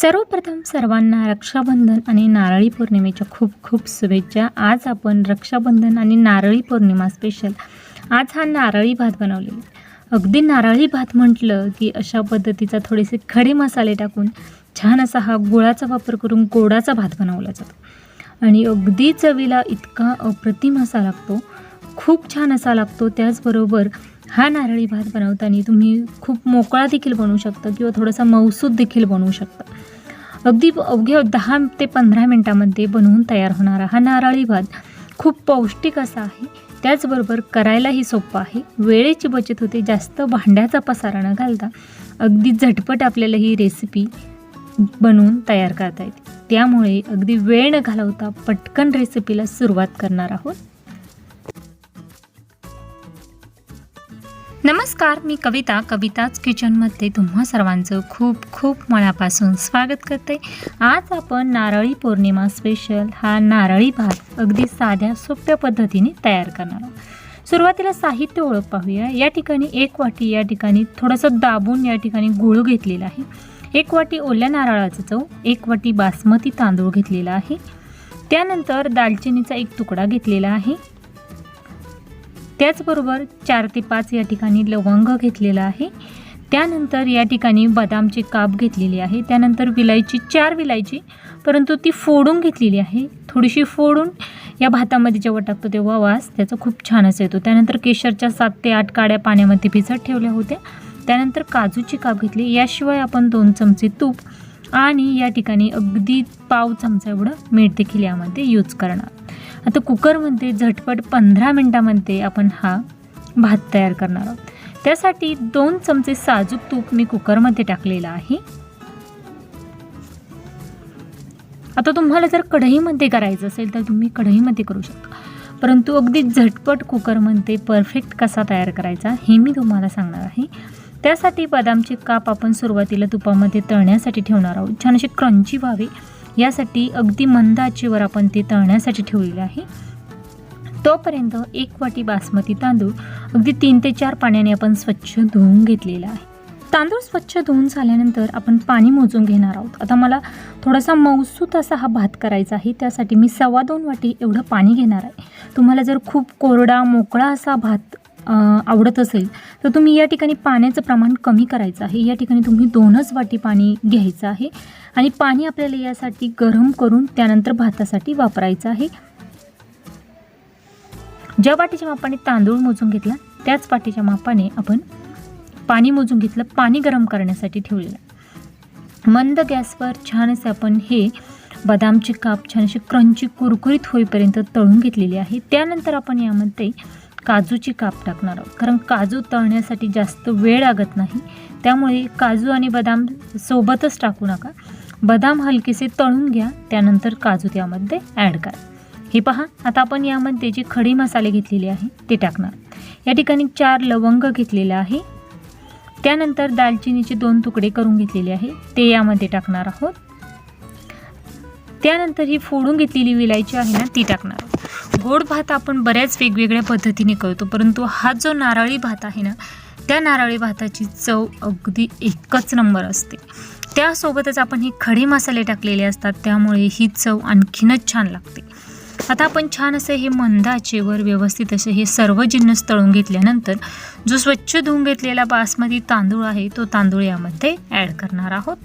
सर्वप्रथम सर्वांना रक्षाबंधन आणि नारळी पौर्णिमेच्या खूप खूप शुभेच्छा. आज आपण रक्षाबंधन आणि नारळी पौर्णिमा स्पेशल आज हा नारळी भात बनवलेला अगदी नारळी भात म्हटलं की अशा पद्धतीचा थोडेसे खडे मसाले टाकून छान असा हा गुळाचा वापर करून गोडाचा भात बनवला जातो. आणि अगदी चवीला इतका अप्रतिम असा लागतो. खूप छान असा लागतो. त्याचबरोबर हा नारळी भात बनवताना तुम्ही खूप मोकळा देखील बनवू शकता किंवा थोडासा मौसूद देखील बनवू शकता. अगदी अवघ्या दहा ते पंधरा मिनटामध्ये बनवून तयार होणारा हा नारळी भात खूप पौष्टिक असा आहे. त्याचबरोबर करायलाही सोपं आहे. वेळेची बचत होते. जास्त भांड्याचा पसारा न घालता अगदी झटपट आपल्याला ही रेसिपी बनवून तयार करता येते. त्यामुळे अगदी वेळ न घालवता पटकन रेसिपीला सुरुवात करणार आहोत. नमस्कार मी कविता. कविताच किचनमध्ये तुम्हा सर्वांचं खूप खूप मनापासून स्वागत करते. आज आपण नारळी पौर्णिमा स्पेशल हा नारळी भात अगदी साध्या सोप्या पद्धतीने तयार करणार आहोत. सुरुवातीला साहित्य ओळख पाहूया. या ठिकाणी एक वाटी या ठिकाणी थोडंसं दाबून या ठिकाणी गुळ घेतलेला आहे. एक वाटी ओल्या नारळाचं चव एक वाटी बासमती तांदूळ घेतलेला आहे. त्यानंतर दालचिनीचा एक तुकडा घेतलेला आहे. त्याचबरोबर चार ते पाच या ठिकाणी लवंग घेतलेला आहे. त्यानंतर या ठिकाणी बदामची काप घेतलेली आहे. त्यानंतर विलायची चार विलायची परंतु ती फोडून घेतलेली आहे. थोडीशी फोडून या भातामध्ये जेव्हा टाकतो तेव्हा वास त्याचा खूप छान असा येतो. त्यानंतर केशरच्या सात ते आठ काड्या पाण्यामध्ये भिजत ठेवल्या होत्या. त्यानंतर काजूची काप घेतली. याशिवाय आपण दोन चमचे तूप आणि या ठिकाणी अगदी पाव चमचा एवढं मीठ देखील यामध्ये यूज करणार. आता कुकरमध्ये झटपट पंधरा मिनटामध्ये आपण हा भात तयार करणार आहोत. त्यासाठी दोन चमचे साजूक तूप मी कुकरमध्ये टाकलेलं आहे. आता तुम्हाला जर कढईमध्ये करायचं असेल तर तुम्ही कढईमध्ये करू शकता. परंतु अगदी झटपट कुकरमध्ये परफेक्ट कसा तयार करायचा हे मी तुम्हाला सांगणार आहे. त्यासाठी बदामचे काप आपण सुरुवातीला तुपामध्ये तळण्यासाठी ठेवणार आहोत. छान असे क्रंची व्हावे. यासाठी अगदी मंद आचेवर आपण ते तळण्यासाठी ठेवलेले आहे. तोपर्यंत एक वाटी बासमती तांदूळ अगदी तीन ते चार पाण्याने आपण स्वच्छ धुवून घेतलेला आहे. तांदूळ स्वच्छ धुवून झाल्यानंतर आपण पाणी मोजून घेणार आहोत. आता मला थोडासा मौसूत असा हा भात करायचा आहे त्यासाठी मी सव्वा दोन वाटी एवढं पाणी घेणार आहे. तुम्हाला जर खूप कोरडा मोकळा असा भात आवडत असेल तर तुम्ही या ठिकाणी पाण्याचं प्रमाण कमी करायचं आहे. या ठिकाणी तुम्ही दोनच वाटी पाणी घ्यायचं आहे आणि पाणी आपल्याला यासाठी गरम करून त्यानंतर भातासाठी वापरायचं आहे. ज्या वाटीच्या मापाने तांदूळ मोजून घेतला त्याच वाटीच्या मापाने आपण पाणी मोजून घेतलं पाणी गरम करण्यासाठी ठेवलेलं. मंद गॅसवर छान असे आपण हे बदामचे काप छान असे क्रंची कुरकुरीत होईपर्यंत तळून घेतलेले आहे. त्यानंतर आपण यामध्ये काजूची काप टाकणार आहोत. कारण काजू तळण्यासाठी जास्त वेळ लागत नाही. त्यामुळे काजू आणि बदाम सोबतच टाकू नका. बदाम हलकेसे तळून घ्या. त्यानंतर काजू त्यामध्ये ॲड करा. हे पहा आता आपण यामध्ये जे खडे मसाले घेतलेले आहे ते टाकणार. या ठिकाणी चार लवंग घेतलेले आहे. त्यानंतर दालचिनीचे दोन तुकडे करून घेतलेले आहे. ते यामध्ये टाकणार आहोत. त्यानंतर ही फोडून घेतलेली विलायची आहे ना ती टाकणार गोड भात आपण बऱ्याच वेगवेगळ्या पद्धतीने करतो परंतु हा जो नारळी भात आहे ना त्या नारळी भाताची चव अगदी एकच नंबर असते. त्यासोबतच आपण हे खडे मसाले टाकलेले असतात त्यामुळे ही चव आणखीनच छान लागते. आता आपण छान असे हे मंदाचेवर व्यवस्थित असे हे सर्व जिन्नस तळून घेतल्यानंतर जो स्वच्छ धुवून घेतलेला बासमती तांदूळ आहे तो तांदूळ यामध्ये ॲड करणार आहोत.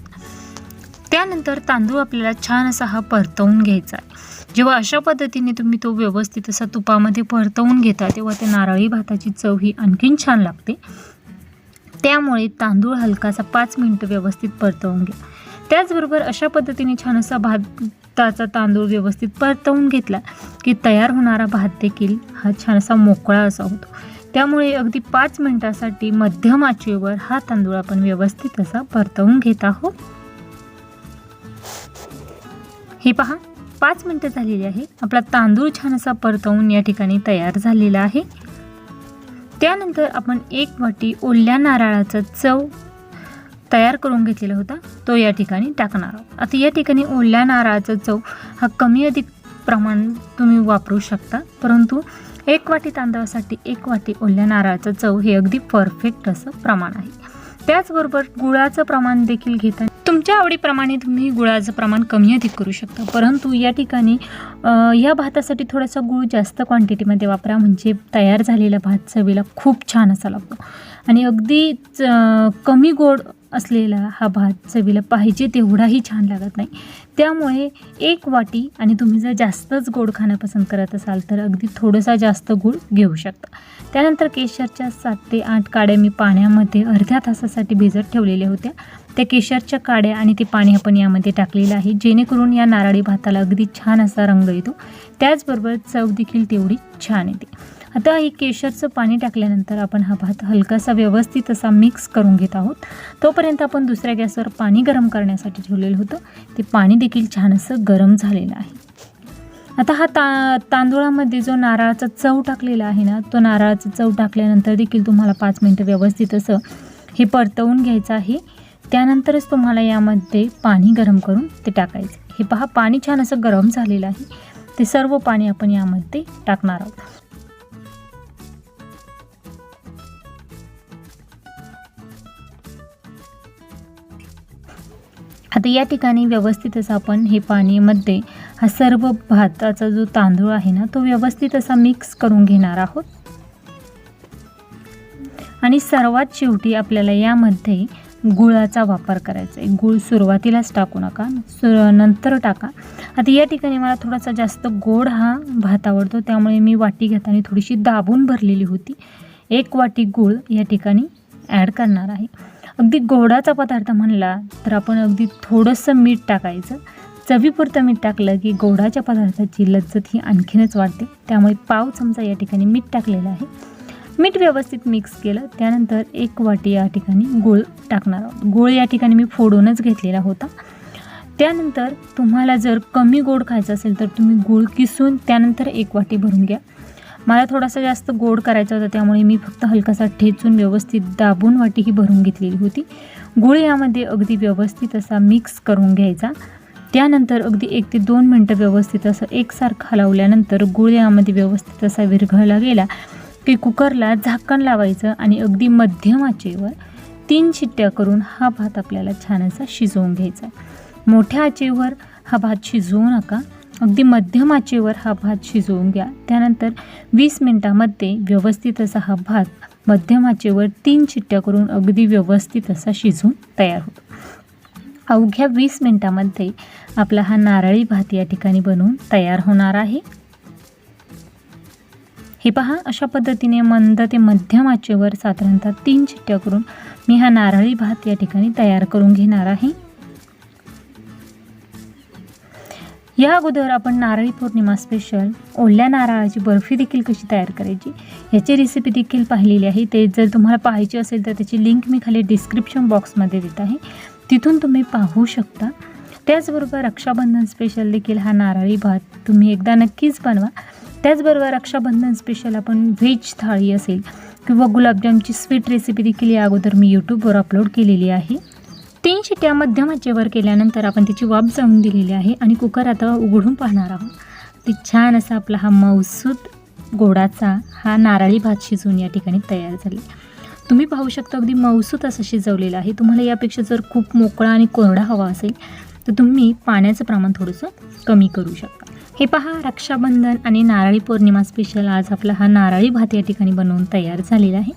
त्यानंतर तांदूळ आपल्याला छान असा हा परतवून घ्यायचा आहे. जेव्हा अशा पद्धतीने तुम्ही तो व्यवस्थित असा तुपामध्ये परतवून घेता तेव्हा त्या नारळी भाताची चव ही आणखीन छान लागते. त्यामुळे तांदूळ हलकासा पाच मिनटं व्यवस्थित परतवून घ्या. त्याचबरोबर अशा पद्धतीने छान असा भाताचा तांदूळ व्यवस्थित परतवून घेतला की तयार होणारा भात देखील हा छान असा मोकळा असा होतो. त्यामुळे अगदी पाच मिनटासाठी मध्यम आचेवर हा तांदूळ आपण व्यवस्थित असा परतवून घेत आहोत. हे पहा. पाच मिनटं झालेली आहे. आपला तांदूळ छान असा परतवून या ठिकाणी तयार झालेला आहे. त्यानंतर आपण एक वाटी ओल्या नारळाचा चव तयार करून घेतलेला होता. तो या ठिकाणी टाकणार आहोत. आता या ठिकाणी ओल्या नारळाचा चव हा कमी अधिक प्रमाण तुम्ही वापरू शकता. परंतु एक वाटी तांदळासाठी एक वाटी ओल्या नारळाचं चव हे अगदी परफेक्ट असं प्रमाण आहे. त्याचबरोबर गुळाचं प्रमाण देखील घेताना तुमच्या आवडीप्रमाणे तुम्ही गुळाचं प्रमाण कमी अधिक करू शकता. परंतु या ठिकाणी या भातासाठी थोडासा गुळ जास्त क्वांटिटीमध्ये वापरा. म्हणजे तयार झालेला भात चवीला खूप छान असा लागतो. आणि अगदीच कमी गोड असलेला हा भात चवीला पाहिजे तेवढाही छान लागत नाही. त्यामुळे एक वाटी आणि तुम्ही जर जास्तच गोड खाणं पसंत करत असाल तर अगदी थोडंसा जास्त गूळ घेऊ शकता. त्यानंतर केशरच्या सात ते आठ काड्या मी पाण्यामध्ये अर्ध्या तासासाठी भिजत ठेवलेल्या होत्या. त्या केशरच्या काड्या आणि ते पाणी आपण यामध्ये टाकलेलं आहे. जेणेकरून या नारळी भाताला अगदी छान असा रंग येतो. त्याचबरोबर चव देखील तेवढी छान येते. आता हे केशरचं पाणी टाकल्यानंतर आपण हा भात हलकासा व्यवस्थित असा मिक्स करून घेत आहोत. तोपर्यंत आपण दुसऱ्या गॅसवर पाणी गरम करण्यासाठी ठेवलेलं होतं. ते पाणी देखील छान असं गरम झालेलं आहे. आता हा ता तांदूळामध्ये जो नारळाचा चव टाकलेला आहे ना तो नारळाचा चव टाकल्यानंतर देखील तुम्हाला पाच मिनटं व्यवस्थित असं हे परतवून घ्यायचं आहे. त्यानंतरच तुम्हाला यामध्ये पाणी गरम करून ते टाकायचं. हे पहा पाणी छान असं गरम झालेलं आहे. ते सर्व पाणी आपण यामध्ये टाकणार आहोत. आता या ठिकाणी व्यवस्थित असं आपण हे पाणीमध्ये हा सर्व भाताचा जो तांदूळ आहे ना तो व्यवस्थित असा मिक्स करून घेणार आहोत. आणि सर्वात शेवटी आपल्याला यामध्ये गुळाचा वापर करायचा आहे. गुळ सुरुवातीलाच टाकू नका सु नंतर टाका. आता या ठिकाणी मला थोडासा जास्त गोड हा भात आवडतो त्यामुळे मी वाटी घेताना थोडीशी दाबून भरलेली होती. एक वाटी गूळ या ठिकाणी ॲड करणार आहे. अगदी गोडाचा पदार्थ म्हणला तर आपण अगदी थोडंसं मीठ टाकायचं. चवीपुरतं मीठ टाकलं की गोडाच्या पदार्थाची लज्जत ही आणखीनच वाढते. त्यामुळे पाव चमचा या ठिकाणी मीठ टाकलेलं आहे. मीठ व्यवस्थित मिक्स केलं. त्यानंतर एक वाटी या ठिकाणी गूळ टाकणार आहोत. गूळ या ठिकाणी मी फोडूनच घेतलेला होता. त्यानंतर तुम्हाला जर कमी गोड खायचं असेल तर तुम्ही गूळ किसून त्यानंतर एक वाटी भरून घ्या. मला थोडासा जास्त गोड करायचा होता त्यामुळे मी फक्त हलकासा ठेचून व्यवस्थित दाबून वाटी ही भरून घेतलेली होती. गुळ यामध्ये अगदी व्यवस्थित असा मिक्स करून घ्यायचा. त्यानंतर अगदी एक ते दोन मिनटं व्यवस्थित असं एकसारखं हलवल्यानंतर गुळ यामध्ये व्यवस्थित असा विरघळला गेला की कुकरला झाकण लावायचं आणि अगदी मध्यम आचेवर तीन शिट्ट्या करून हा भात आपल्याला छान असा शिजवून घ्यायचा. मोठ्या आचेवर हा भात शिजवू नका. अगदी मध्यम आचेवर हा भात शिजवून घ्या. त्यानंतर वीस मिनटामध्ये व्यवस्थित असा हा भात मध्यम आचेवर तीन चिट्ट्या करून अगदी व्यवस्थित असा शिजून तयार होतो. अवघ्या वीस मिनटामध्ये आपला हा नारळी भात या ठिकाणी बनवून तयार होणार आहे. हे पहा अशा पद्धतीने मंद ते मध्यम आचेवर साधारणतः तीन चिट्ट्या करून मी हा नारळी भात या ठिकाणी तयार करून घेणार आहे. या अगोदर आपण नारळी पौर्णिमा स्पेशल ओल्या नारळाची बर्फी देखील कशी तयार करायची याची रेसिपी देखील पाहिलेली आहे. ते जर तुम्हाला पाहायची असेल तर त्याची लिंक मी खाली डिस्क्रिप्शन बॉक्समध्ये देत आहे. तिथून तुम्ही पाहू शकता. त्याचबरोबर रक्षाबंधन स्पेशल देखील हा नारळी भात तुम्ही एकदा नक्कीच बनवा. त्याचबरोबर रक्षाबंधन स्पेशल आपण व्हेज थाळी असेल किंवा गुलाबजामची स्वीट रेसिपी देखील या अगोदर मी यूट्यूबवर अपलोड केलेली आहे. तीन शिट्ट्या मध्यम आचेवर केल्यानंतर आपण त्याची वाफ जाऊन दिलेली आहे आणि कुकर आता उघडून पाहणार आहोत. ते छान असा आपला हा मौसूद गोडाचा हा नारळी भात शिजून या ठिकाणी तयार झाला. तुम्ही पाहू शकता अगदी मौसूत असं शिजवलेलं आहे. तुम्हाला यापेक्षा जर खूप मोकळा आणि कोरडा हवा असेल तर तुम्ही पाण्याचं प्रमाण थोडंसं कमी करू शकता. हे पहा रक्षाबंधन आणि नारळी पौर्णिमा स्पेशल आज आपला हा नारळी भात या ठिकाणी बनवून तयार झालेला आहे.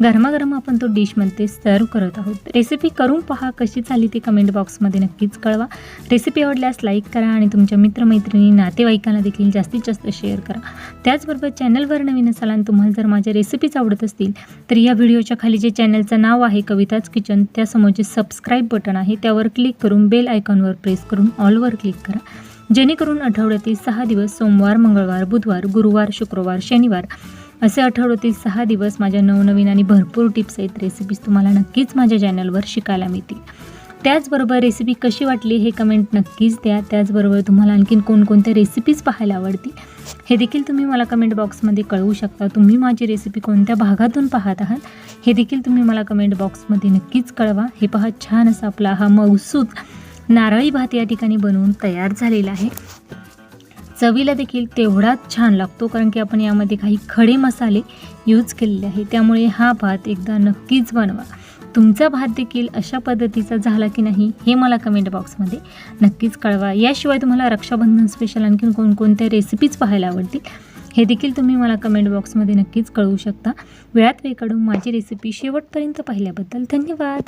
गरमागरम आपण तो डिशमध्ये सर्व करत आहोत. रेसिपी करून पहा कशी झाली ते कमेंट बॉक्समध्ये नक्कीच कळवा. रेसिपी आवडल्यास लाईक करा आणि तुमच्या मित्रमैत्रिणी नातेवाईकांना देखील जास्तीत जास्त शेअर करा. त्याचबरोबर चॅनलवर नवीन असाल आणि तुम्हाला जर माझ्या रेसिपीज आवडत असतील तर या व्हिडिओच्या खाली जे चॅनलचं नाव आहे कविताच किचन त्यासमोर जे सबस्क्राईब बटन आहे त्यावर क्लिक करून बेल आयकॉनवर प्रेस करून ऑलवर क्लिक करा. जेणेकरून आठवड्यातील सहा दिवस सोमवार मंगळवार बुधवार गुरुवार शुक्रवार शनिवार असे आठवड्यातील सहा दिवस माझ्या नवनवीन आणि भरपूर टिप्स आहेत रेसिपीज तुम्हाला नक्कीच माझ्या चॅनलवर शिकायला मिळतील. त्याचबरोबर रेसिपी कशी वाटली हे कमेंट नक्कीच द्या. त्याचबरोबर तुम्हाला आणखीन कोणकोणत्या रेसिपीज पाहायला आवडतील हे देखील तुम्ही मला कमेंट बॉक्समध्ये कळवू शकता. तुम्ही माझी रेसिपी कोणत्या भागातून पाहत आहात हे देखील तुम्ही मला कमेंट बॉक्समध्ये नक्कीच कळवा. हे पहा छान असा आपला हा मौसूद नारळी भात या ठिकाणी बनवून तयार झालेला आहे. चवीला देखील तेवढाच छान लागतो कारण की आपण यामध्ये काही खडे मसाले यूज केलेले आहे त्यामुळे हा भात एकदा नक्कीच बनवा. तुमचा भात देखील अशा पद्धतीचा झाला की नाही हे मला कमेंट बॉक्समध्ये नक्कीच कळवा. याशिवाय तुम्हाला रक्षाबंधन स्पेशल आणखीन कोणकोणत्या रेसिपीज पाहायला आवडतील हे देखील तुम्ही मला कमेंट बॉक्समध्ये नक्कीच कळवू शकता. वेळात वेळ काढून माझी रेसिपी शेवटपर्यंत पाहिल्याबद्दल धन्यवाद.